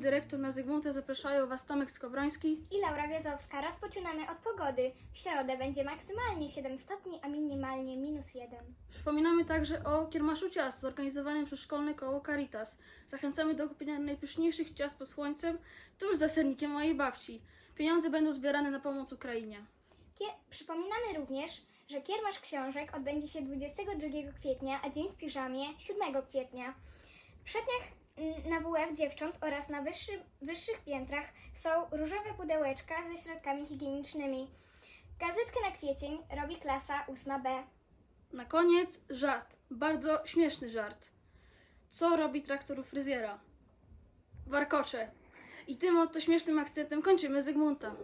dyrektor na Zygmunta zapraszają Was Tomek Skowroński. I Laura Wiazowska. Rozpoczynamy od pogody. W środę będzie maksymalnie 7 stopni, a minimalnie minus 1. Przypominamy także o kiermaszu ciast zorganizowanym przez szkolne koło Caritas. Zachęcamy do kupienia najpyszniejszych ciast pod słońcem tuż za sernikiem mojej babci. Pieniądze będą zbierane na pomoc Ukrainie. Przypominamy również, że kiermasz książek odbędzie się 22 kwietnia, a dzień w piżamie 7 kwietnia. W szatniach na WF dziewcząt oraz na wyższy, wyższych piętrach są różowe pudełeczka ze środkami higienicznymi. Gazetkę na kwiecień robi klasa 8B. Na koniec żart. Bardzo śmieszny żart. Co robi traktor u fryzjera? Warkocze. I tym oto śmiesznym akcentem kończymy Zygmunta.